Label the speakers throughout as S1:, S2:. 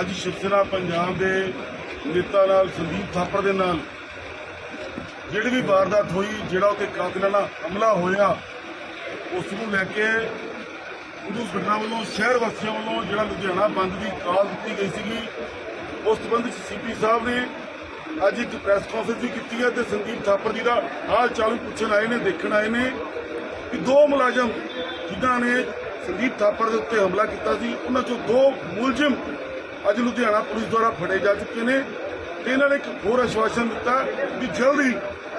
S1: ਅੱਜ ਸ਼ਿਵ ਸੈਨਾ ਪੰਜਾਬ ਦੇ ਨੇਤਾ ਨਾਲ, ਸੰਦੀਪ ਥਾਪਰ ਦੇ ਨਾਲ ਜਿਹੜੀ ਵੀ ਵਾਰਦਾਤ ਹੋਈ, ਜਿਹੜਾ ਉੱਤੇ ਕਾਤਲਾਨਾ ਹਮਲਾ ਹੋਇਆ, ਉਸ ਨੂੰ ਲੈ ਕੇ ਉਦੋਂ ਘਟਨਾ ਵੱਲੋਂ, ਸ਼ਹਿਰ ਵਾਸੀਆਂ ਵੱਲੋਂ ਜਿਹੜਾ ਲੁਧਿਆਣਾ ਬੰਦ ਦੀ ਕਾਲ ਦਿੱਤੀ ਗਈ ਸੀਗੀ, ਉਸ ਸੰਬੰਧ ਵਿੱਚ ਸੀਪੀ ਸਾਹਿਬ ਨੇ ਅੱਜ ਇੱਕ ਪ੍ਰੈਸ ਕਾਨਫਰੰਸ ਵੀ ਕੀਤੀ ਹੈ ਤੇ ਸੰਦੀਪ ਥਾਪਰ ਜੀ ਦਾ ਹਾਲ ਚਾਲ ਵੀ ਪੁੱਛਣ ਆਏ ਨੇ, ਦੇਖਣ ਆਏ ਨੇ ਕਿ ਦੋ ਮੁਲਾਜ਼ਮ ਜਿਨ੍ਹਾਂ ਨੇ ਸੰਦੀਪ ਥਾਪਰ ਦੇ ਉੱਤੇ ਹਮਲਾ ਕੀਤਾ ਸੀ, ਉਹਨਾਂ ਚੋਂ ਦੋ ਮੁਲਜ਼ਮ ਅੱਜ ਲੁਧਿਆਣਾ ਪੁਲਿਸ ਦੁਆਰਾ ਫੜੇ ਜਾ ਚੁੱਕੇ ਨੇ ਤੇ ਇਹਨਾਂ ਨੇ ਇੱਕ ਹੋਰ ਆਸ਼ਵਾਸਨ ਦਿੱਤਾ ਕਿ ਜਲਦੀ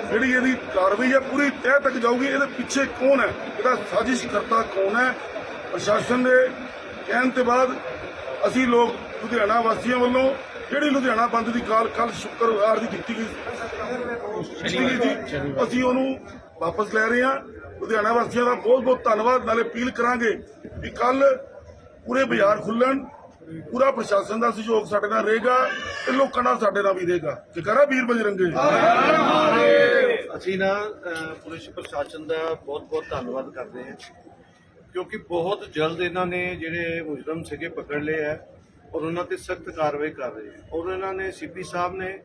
S1: ਜਿਹੜੀ ਇਹਦੀ ਕਾਰਵਾਈ ਹੈ ਪੂਰੀ ਤਹਿ ਤੱਕ ਜਾਊਗੀ। ਇਹਦੇ ਪਿੱਛੇ ਕੌਣ ਹੈ? ਇਹਦਾ ਸਾਜ਼ਿਸ਼ ਕਰਤਾ ਕੌਣ ਹੈ? ਪ੍ਰਸ਼ਾਸਨ ਦੇ ਕਹਿਣ ਤੋਂ ਬਾਅਦ ਅਸੀਂ ਲੋਕ ਲੁਧਿਆਣਾ ਵਾਸੀਆਂ ਵੱਲੋਂ ਜਿਹੜੀ ਲੁਧਿਆਣਾ ਬੰਦ ਦੀ ਕਾਲ ਕੱਲ ਸ਼ੁੱਕਰਵਾਰ ਦੀ ਕੀਤੀ ਗਈ ਸੀ। ਅਸੀਂ ਉਹਨੂੰ ਵਾਪਸ ਲੈ ਰਹੇ ਹਾਂ। ਲੁਧਿਆਣਾ ਵਾਸੀਆਂ ਦਾ ਬਹੁਤ ਬਹੁਤ ਧੰਨਵਾਦ। ਨਾਲੇ ਅਪੀਲ ਕਰਾਂਗੇ ਕਿ ਕੱਲ ਪੂਰੇ ਬਾਜ਼ਾਰ ਖੁੱਲਣ ਪੂਰਾ ਪ੍ਰਸ਼ਾਸਨ ਦਾ ਸਹਿਯੋਗ ਸਾਡੇ ਨਾਲ ਰਹੇਗਾ ਤੇ ਲੋਕਾਂ ਨਾਲ ਸਾਡੇ ਨਾਲ ਵੀ ਰਹੇਗਾ। ਜਕਰਾ ਵੀਰ ਬਜਰੰਗੇ
S2: ਅਸੀਂ ਨਾ ਪੁਲਿਸ ਪ੍ਰਸ਼ਾਸਨ ਦਾ ਬਹੁਤ-ਬਹੁਤ ਧੰਨਵਾਦ ਕਰਦੇ ਹਾਂ ਕਿਉਂਕਿ ਬਹੁਤ ਜਲਦ ਇਹਨਾਂ ਨੇ ਜਿਹੜੇ ਮੁਜਰਮ ਸੀਗੇ ਪਕੜ ਲਏ ਹੈ ਔਰ ਉਹਨਾਂ ਤੇ ਸਖਤ ਕਾਰਵਾਈ ਕਰ ਰਹੇ ਹੈ। ਔਰ ਇਹਨਾਂ ਨੇ ਸੀਪੀ ਸਾਹਿਬ ਨੇ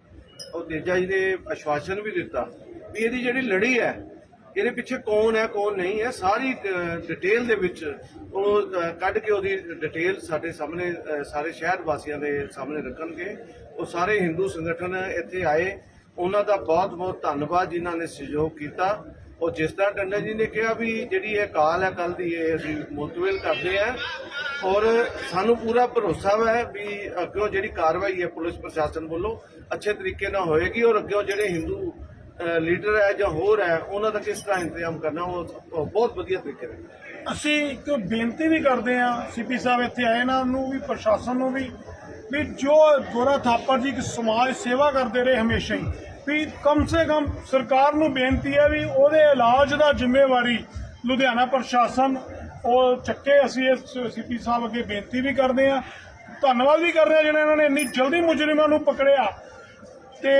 S2: ਔਰ ਤੇਜਾ ਜੀ ਨੇ ਅਸ਼ਵਾਸਨ ਵੀ ਦਿੱਤਾ ਵੀ ਇਹਦੀ ਜਿਹੜੀ ਲੜੀ ਹੈ ਇਹਦੇ ਪਿੱਛੇ ਕੌਣ ਹੈ, ਕੌਣ ਨਹੀਂ ਹੈ, ਸਾਰੀ ਡਿਟੇਲ ਦੇ ਵਿੱਚ ਉਹ ਕੱਢ ਕੇ ਉਹਦੀ ਡਿਟੇਲ ਸਾਡੇ ਸਾਹਮਣੇ ਸਾਰੇ ਸ਼ਹਿਰ ਵਾਸੀਆਂ ਦੇ ਸਾਹਮਣੇ ਰੱਖਣਗੇ। ਉਹ ਸਾਰੇ ਹਿੰਦੂ ਸੰਗਠਨ ਇੱਥੇ ਆਏ। ਉਹਨਾਂ ਦਾ ਬਹੁਤ ਬਹੁਤ ਧੰਨਵਾਦ ਜਿਨ੍ਹਾਂ ਨੇ ਸਹਿਯੋਗ ਕੀਤਾ। ਉਹ ਜਿਸ ਤਰ੍ਹਾਂ ਟੰਡਾ ਜੀ ਨੇ ਕਿਹਾ ਵੀ ਜਿਹੜੀ ਇਹ ਕਾਲ ਹੈ ਕੱਲ ਦੀ ਇਹ ਅਸੀਂ ਮੁਲਤਵਿਲ ਕਰਦੇ ਆ ਔਰ ਸਾਨੂੰ ਪੂਰਾ ਭਰੋਸਾ ਹੈ ਵੀ ਅੱਗੇ ਜਿਹੜੀ ਕਾਰਵਾਈ ਹੈ ਪੁਲਿਸ ਪ੍ਰਸ਼ਾਸਨ ਵੱਲੋਂ ਅੱਛੇ ਤਰੀਕੇ ਨਾਲ ਹੋਏਗੀ ਔਰ ਅੱਗੇ ਜਿਹੜੇ ਹਿੰਦੂ ਲੀਡਰ ਹੈ ਜਾਂ ਹੋਰ ਹੈ, ਉਹਨਾਂ ਦਾ ਕਿਸ ਤਰ੍ਹਾਂ ਇੰਤਜ਼ਾਮ ਕਰਨਾ, ਉਹ ਬਹੁਤ ਵਧੀਆ ਤਰੀਕੇ ਨਾਲ।
S3: ਅਸੀਂ ਇੱਕ ਬੇਨਤੀ ਵੀ ਕਰਦੇ ਹਾਂ, ਸੀਪੀ ਸਾਹਿਬ ਇੱਥੇ ਆਏ ਨਾ ਨੂੰ ਵੀ, ਪ੍ਰਸ਼ਾਸਨ ਨੂੰ ਵੀ ਵੀ ਜੋ ਗੋਰਾ ਥਾਪਰ ਜੀ ਇੱਕ ਸਮਾਜ ਸੇਵਾ ਕਰਦੇ ਰਹੇ ਹਮੇਸ਼ਾ ਹੀ, ਵੀ ਕਮ ਸੇ ਕਮ ਸਰਕਾਰ ਨੂੰ ਬੇਨਤੀ ਹੈ ਵੀ ਉਹਦੇ ਇਲਾਜ ਦਾ ਜ਼ਿੰਮੇਵਾਰੀ ਲੁਧਿਆਣਾ ਪ੍ਰਸ਼ਾਸਨ, ਉਹ ਚੱਕੇ ਅਸੀਂ ਇਸ ਸੀਪੀ ਸਾਹਿਬ ਅੱਗੇ ਬੇਨਤੀ ਵੀ ਕਰਦੇ ਹਾਂ। ਧੰਨਵਾਦ ਵੀ ਕਰਦੇ ਹਾਂ ਇਹਨਾਂ ਨੇ ਇੰਨੀ ਜਲਦੀ ਮੁਜਰਮਾਂ ਨੂੰ ਪਕੜਿਆ। ਤੇ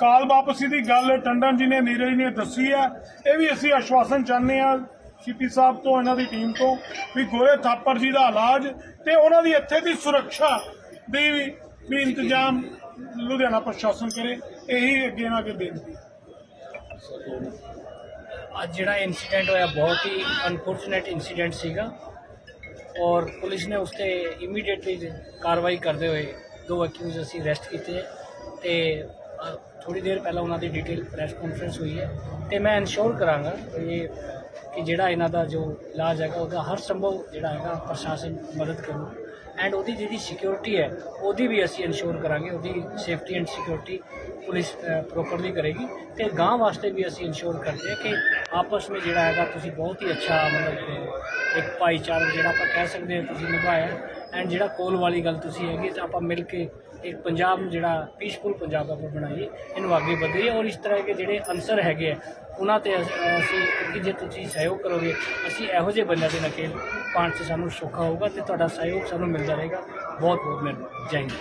S3: ਕਾਲ ਵਾਪਸੀ ਦੀ ਗੱਲ ਟੰਡਨ ਜੀ ਨੇ, ਨੀਰਜ ਨੇ ਦੱਸੀ ਹੈ। ਇਹ ਵੀ ਅਸੀਂ ਆਸ਼ਵਾਸਨ ਚਾਹੁੰਦੇ ਹਾਂ ਸੀਪੀ ਸਾਹਿਬ ਤੋਂ, ਇਹਨਾਂ ਦੀ ਟੀਮ ਤੋਂ, ਵੀ ਗੋਰੇ ਥਾਪਰ ਜੀ ਦਾ ਇਲਾਜ ਤੇ ਉਹਨਾਂ ਦੀ ਇੱਥੇ ਦੀ ਸੁਰੱਖਿਆ ਦੀ ਵੀ ਇੰਤਜ਼ਾਮ ਲੁਧਿਆਣਾ ਪ੍ਰਸ਼ਾਸਨ ਕਰੇ, ਇਹੀ ਅੱਗੇ ਨਾ ਅੱਗੇ ਬੇਨਤੀ
S4: ਅੱਜ ਜਿਹੜਾ ਇਨਸੀਡੈਂਟ ਹੋਇਆ, ਬਹੁਤ ਹੀ ਅਨਫੋਰਚੂਨੇਟ ਇਨਸੀਡੈਂਟ ਸੀਗਾ ਔਰ ਪੁਲਿਸ ਨੇ ਉਸ ਤੇ ਇਮੀਡੀਏਟਲੀ ਕਾਰਵਾਈ ਕਰਦੇ ਹੋਏ ਦੋ ਐਕਿਊਜ਼ ਅਸੀਂ ਅਰੈਸਟ ਕੀਤੇ ਹੈ ਤੇ ਥੋੜੀ ਦੇਰ ਪਹਿਲਾਂ ਉਹਨਾਂ ਦੀ ਡਿਟੇਲ ਪ੍ਰੈਸ ਕਾਨਫਰੰਸ ਹੋਈ ਹੈ ਤੇ ਮੈਂ ਇਨਸ਼ੋਰ ਕਰਾਂਗਾ ਇਹ, ਕਿ ਜਿਹੜਾ ਇਹਨਾਂ ਦਾ ਜੋ ਇਲਾਜ ਹੈਗਾ, ਉਹਦਾ ਹਰ ਸੰਭਵ ਜਿਹੜਾ ਹੈਗਾ ਪ੍ਰਸ਼ਾਸਨ ਮਦਦ ਕਰੂ। ਐਂਡ ਉਹਦੀ ਜਿਹੜੀ ਸਿਕਿਉਰਿਟੀ ਹੈ, ਉਹਦੀ ਵੀ ਅਸੀਂ ਇਨਸ਼ੋਰ ਕਰਾਂਗੇ, ਉਹਦੀ safety and security police properly ਕਰੇਗੀ। ਤੇ ਗਾਂ ਵਾਸਤੇ ਵੀ ਅਸੀਂ ਇਨਸ਼ੋਰ ਕਰਦੇ ਹਾਂ ਕਿ ਆਪਸ ਵਿੱਚ ਜਿਹੜਾ ਹੈਗਾ, ਤੁਸੀਂ ਬਹੁਤ ਹੀ ਅੱਛਾ ਮਤਲਬ ਇੱਕ ਭਾਈਚਾਰਕ ਜਿਹੜਾ ਆਪਾਂ ਕਹਿ ਸਕਦੇ ਹਾਂ ਤੁਸੀਂ ਨਿਭਾਇਆ ਐਂਡ ਜਿਹੜਾ ਕੋਲ ਵਾਲੀ ਗੱਲ ਤੁਸੀਂ ਹੈਗੀ ਤਾਂ ਆਪਾਂ ਮਿਲ ਕੇ ਇੱਕ ਪੰਜਾਬ ਨੂੰ ਜਿਹੜਾ ਪੀਸਫੁਲ ਪੰਜਾਬ ਆਪਾਂ ਬਣਾਈਏ, ਇਹਨੂੰ ਅੱਗੇ ਵਧਾਈਏ ਔਰ ਇਸ ਤਰ੍ਹਾਂ ਦੇ ਜਿਹੜੇ ਅਨਸਰ ਹੈਗੇ ਆ, ਉਹਨਾਂ ਤੇ ਅਸੀਂ ਕਿ ਜੇ ਤੁਸੀਂ ਸਹਿਯੋਗ ਕਰੋਗੇ, ਅਸੀਂ ਇਹੋ ਜਿਹੇ ਬੰਦਿਆਂ ਦੇ ਨਕੇਲ ਪਾਉਣ 'ਚ ਸਾਨੂੰ ਸੌਖਾ ਹੋਊਗਾ ਤੇ ਤੁਹਾਡਾ ਸਹਿਯੋਗ ਸਾਨੂੰ ਮਿਲਦਾ ਰਹੇਗਾ। ਬਹੁਤ ਬਹੁਤ ਮਿਹਰਬਾਨੀ। ਜੈ ਹਿੰਦ।